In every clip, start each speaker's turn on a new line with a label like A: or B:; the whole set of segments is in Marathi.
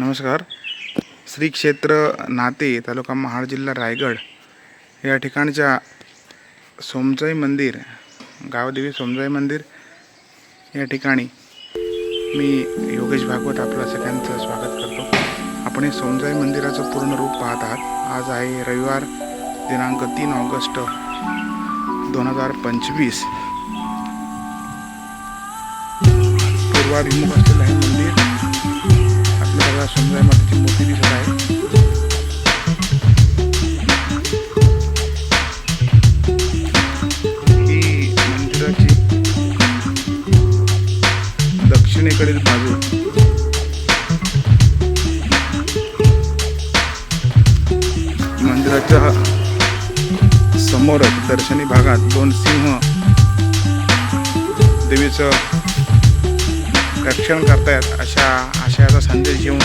A: नमस्कार. श्री क्षेत्र नाते तालुका महाड जिल्हा रायगड या ठिकाणच्या सोमजाई मंदिर गावदेवी सोमजाई मंदिर या ठिकाणी मी योगेश भागवत आपलं सगळ्यांचं स्वागत करतो. आपण हे सोमजाई मंदिराचं पूर्ण रूप पाहत आहात. आज आहे रविवार दिनांक तीन ऑगस्ट दोन हजार पंचवीस. पूर्वाभिमुख असलेलं हे मंदिर आपल्याला समजा मातीची मूर्ती दिसत आहे. ही मंदिराची दक्षिणेकडील बाजू. मंदिराच्या समोरच दर्शनी भागात दोन सिंह देवीचं रक्षण करतायत अशा आशयाचा संदेश घेऊन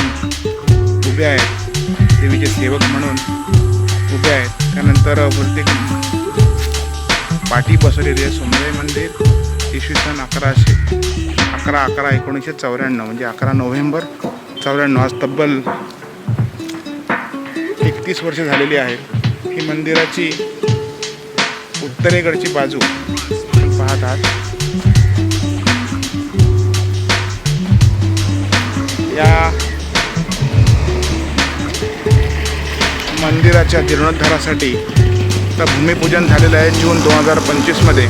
A: उभे आहेत देवीचे सेवक म्हणून उभे आहेत. त्यानंतर प्रत्येक पाठी बसवलेली आहे सोमराई मंदिर इसवी सन अकराशे अकरा अकरा एकोणीसशे चौऱ्याण्णव म्हणजे अकरा नोव्हेंबर चौऱ्याण्णव. आज तब्बल एकतीस वर्ष झालेली आहेत. ही मंदिराची उत्तरेकडची बाजू पाहतात या मंदिराच्या जीर्णोद्धारासाठी तर भूमिपूजन झालेलं आहे जून दोन हजार पंचवीसमध्ये.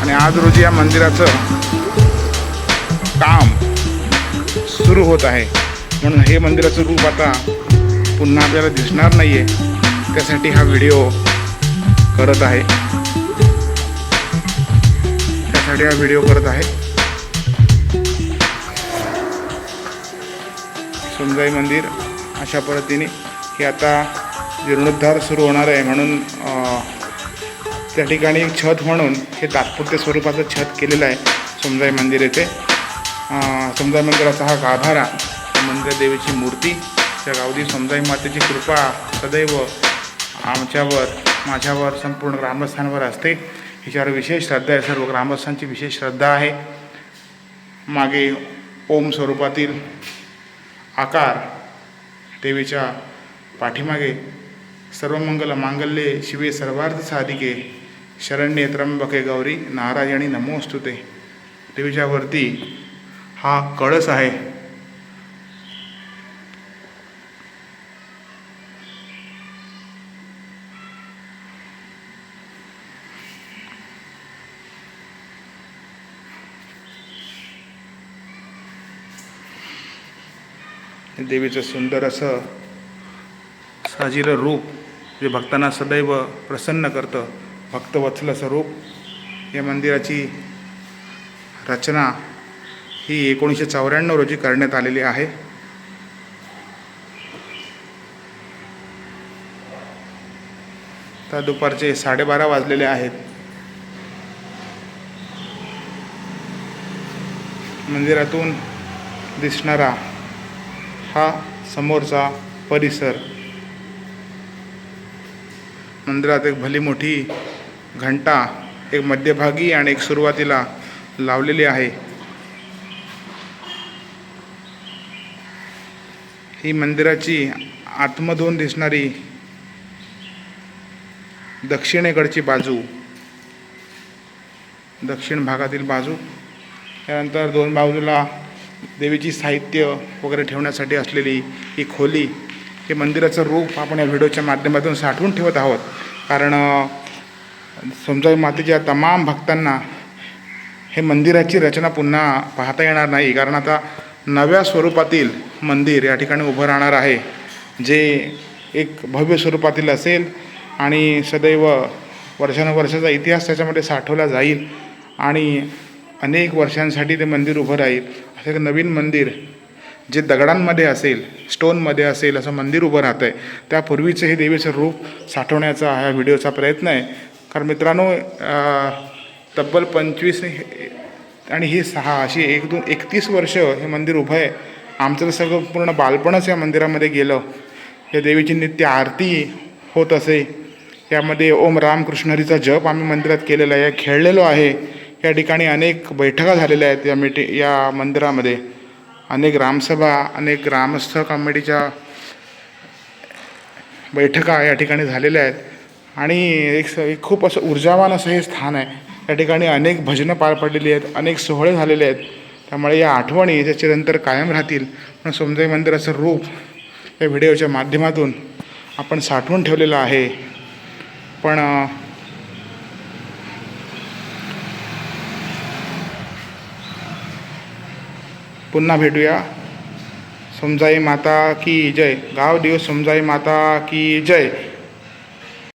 A: आणि आज रोजी या मंदिराचं काम सुरू होत आहे. म्हणून हे मंदिराचं रूप आता पुन्हा आपल्याला दिसणार नाही आहे त्यासाठी हा व्हिडिओ करत आहे. त्यासाठी हा व्हिडिओ करत आहे. सोमजाई मंदिर अशा पद्धतीने हे आता जीर्णोद्धार सुरू होणार आहे म्हणून त्या ठिकाणी एक छत म्हणून हे तात्पुरत्या स्वरूपाचं छत केलेलं आहे समजाई मंदिर येथे समजाई मंदिराचा हा गाभारा मंदिर देवीची मूर्ती त्या गावदी समजाई मातेची कृपा सदैव आमच्यावर माझ्यावर संपूर्ण ग्रामस्थांवर असते. हिच्यावर विशेष श्रद्धा आहे. सर्व ग्रामस्थांची विशेष श्रद्धा आहे. मागे ओम स्वरूपातील आकार देवीच्या पाठीमागे सर्वमंगल मांगल्ये शिवे सर्वार्थ साधिके शरण्ये त्र्यंबके गौरी नारायणी नमोस्तुते. देवीच्या वरती हा कळस आहे. देवीचं सुंदर असं साजिलं रूप जे भक्तांना सदैव प्रसन्न करतं. भक्तवत्सल असं रूप या मंदिराची रचना ही एकोणीसशे चौऱ्याण्णव रोजी करण्यात आलेली आहे. तर दुपारचे साडेबारा वाजलेले आहेत. मंदिरातून दिसणारा हा समोरचा परिसर. मंदिरात एक भली मोठी घंटा एक मध्यभागी आणि एक सुरुवातीला लावलेली आहे. ही मंदिराची आतमधून दिसणारी दक्षिणेकडची बाजू दक्षिण भागातील बाजू. त्यानंतर दोन बाजूला देवीची साहित्य वगैरे ठेवण्यासाठी असलेली ही खोली हे मंदिराचं रूप आपण या व्हिडिओच्या माध्यमातून साठवून ठेवत आहोत. कारण समजावी मातेच्या तमाम भक्तांना हे मंदिराची रचना पुन्हा पाहता येणार नाही. कारण आता नव्या स्वरूपातील मंदिर या ठिकाणी उभं राहणार आहे जे एक भव्य स्वरूपातील असेल आणि सदैव वर्षानुवर्षाचा इतिहास त्याच्यामध्ये साठवला जाईल. आणि अनेक वर्षांसाठी ते मंदिर उभं राहील. असं एक नवीन मंदिर जे दगडांमध्ये असेल स्टोनमध्ये असेल असं मंदिर उभं राहतं आहे त्यापूर्वीचं हे देवीचं रूप साठवण्याचा हा व्हिडिओचा प्रयत्न आहे. कारण मित्रांनो तब्बल पंचवीस आणि ही सहा अशी एक दोन एकतीस वर्ष हे मंदिर उभं आहे. आमचं तर सगळं पूर्ण बालपणच या मंदिरामध्ये गेलं. या देवीची नित्य आरती होत असे. यामध्ये ओम राम कृष्णहरीचा जप आम्ही मंदिरात केलेला आहे खेळलेलो आहे. या ठिकाणी अनेक बैठका झालेल्या आहेत या मिटी या मंदिरामध्ये. अनेक ग्रामसभा अनेक ग्रामस्थ कमिटीच्या बैठका या ठिकाणी झालेल्या आहेत. आणि एक स एक खूप असं ऊर्जावान असं हे स्थान आहे. या ठिकाणी अनेक भजनं पार पडलेली आहेत अनेक सोहळे झालेले आहेत. त्यामुळे या आठवणी त्याच्यानंतर कायम राहतील. पण सोमजाई मंदिराचं रूप या व्हिडिओच्या माध्यमातून आपण साठवून ठेवलेलं आहे. पण पुन्हा भेटूया. समजाई माता की जय. गाव दिवस समजाई माता की जय.